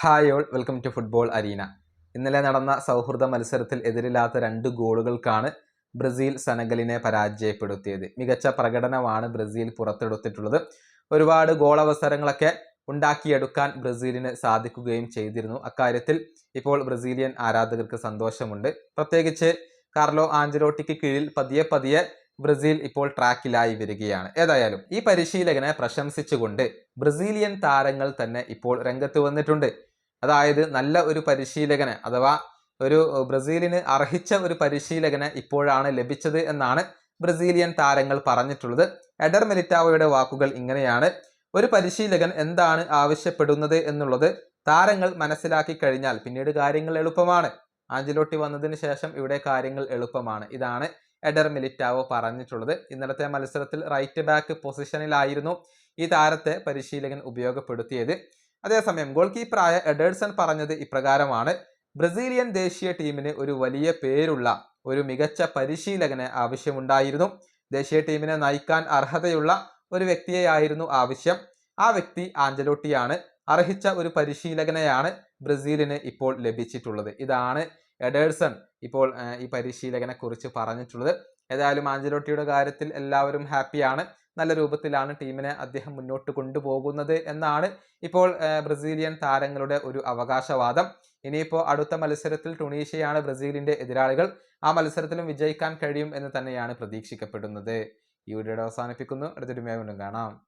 Hi all welcome to football arena. ഇന്നലെ നടന്ന സൗഹൃദ മത്സരത്തിൽ എതിരില്ലാത്ത രണ്ട് ഗോളുകൾക്കാണ് ബ്രസീൽ സെനഗലിനെ പരാജയപ്പെടുത്തിയത്. മികച്ച പ്രകടനമാണ് ബ്രസീൽ പുറത്തെടുത്തിട്ടുള്ളത്. ഒരുപാട് ഗോൾ അവസരങ്ങളൊക്കെ ഉണ്ടാക്കിയെടുക്കാൻ ബ്രസീലിന് സാധിക്കുകയും ചെയ്തിരുന്നു. അക്കാര്യത്തിൽ ഇപ്പോൾ ബ്രസീലിയൻ ആരാധകർക്ക് സന്തോഷമുണ്ട്. പ്രത്യേകിച്ച് കാർലോ ആഞ്ചലോട്ടിക്ക് കീഴിൽ പതിയെ പതിയെ ബ്രസീൽ ഇപ്പോൾ ട്രാക്കിലായി വരികയാണ്. ഏതായാലും ഈ പരിശീലകനെ പ്രശംസിച്ചുകൊണ്ട് ബ്രസീലിയൻ താരങ്ങൾ തന്നെ ഇപ്പോൾ രംഗത്ത് വന്നിട്ടുണ്ട്. അതായത് നല്ല ഒരു പരിശീലകനെ അഥവാ ഒരു ബ്രസീലിന് അർഹിച്ച ഒരു പരിശീലകനെ ഇപ്പോഴാണ് ലഭിച്ചത് എന്നാണ് ബ്രസീലിയൻ താരങ്ങൾ പറഞ്ഞിട്ടുള്ളത്. എഡർ മെലിറ്റാവോയുടെ വാക്കുകൾ ഇങ്ങനെയാണ്. ഒരു പരിശീലകൻ എന്താണ് ആവശ്യപ്പെടുന്നത് എന്നുള്ളത് താരങ്ങൾ മനസ്സിലാക്കി കഴിഞ്ഞാൽ പിന്നീട് കാര്യങ്ങൾ എളുപ്പമാണ്. ആഞ്ചിലോട്ടി വന്നതിന് ശേഷം ഇവിടെ കാര്യങ്ങൾ എളുപ്പമാണ്. ഇതാണ് എഡർ മിലിറ്റാവോ പറഞ്ഞിട്ടുള്ളത്. ഇന്നലത്തെ മത്സരത്തിൽ റൈറ്റ് ബാക്ക് പൊസിഷനിലായിരുന്നു ഈ താരത്തെ പരിശീലകൻ ഉപയോഗപ്പെടുത്തിയത്. അതേസമയം ഗോൾ കീപ്പറായ എഡേഴ്സൺ പറഞ്ഞത് ഇപ്രകാരമാണ്. ബ്രസീലിയൻ ദേശീയ ടീമിന് ഒരു വലിയ പേരുള്ള ഒരു മികച്ച പരിശീലകന് ആവശ്യമുണ്ടായിരുന്നു. ദേശീയ ടീമിനെ നയിക്കാൻ അർഹതയുള്ള ഒരു വ്യക്തിയെയായിരുന്നു ആവശ്യം. ആ വ്യക്തി ആഞ്ചലോട്ടിയാണ് അർഹിച്ച ഒരു പരിശീലകനെയാണ് ബ്രസീലിന് ഇപ്പോൾ ലഭിച്ചിട്ടുള്ളത്. ഇതാണ് എഡേഴ്സൺ ഇപ്പോൾ ഈ പരിശീലകനെ കുറിച്ച് പറഞ്ഞിട്ടുള്ളത്. ഏതായാലും ആഞ്ചലോട്ടിയുടെ കാര്യത്തിൽ എല്ലാവരും ഹാപ്പിയാണ്. നല്ല രൂപത്തിലാണ് ടീമിനെ അദ്ദേഹം മുന്നോട്ട് കൊണ്ടുപോകുന്നത് എന്നാണ് ഇപ്പോൾ ബ്രസീലിയൻ താരങ്ങളുടെ ഒരു അവകാശവാദം. ഇനിയിപ്പോൾ അടുത്ത മത്സരത്തിൽ ടുണീഷ്യയാണ് ബ്രസീലിന്റെ എതിരാളികൾ. ആ മത്സരത്തിലും വിജയിക്കാൻ കഴിയും എന്ന് തന്നെയാണ് പ്രതീക്ഷിക്കപ്പെടുന്നത്. ഈ വീഡിയോയുടെ അവസാനിപ്പിക്കുന്നു. അടുത്തൊരു വീണ്ടും കാണാം.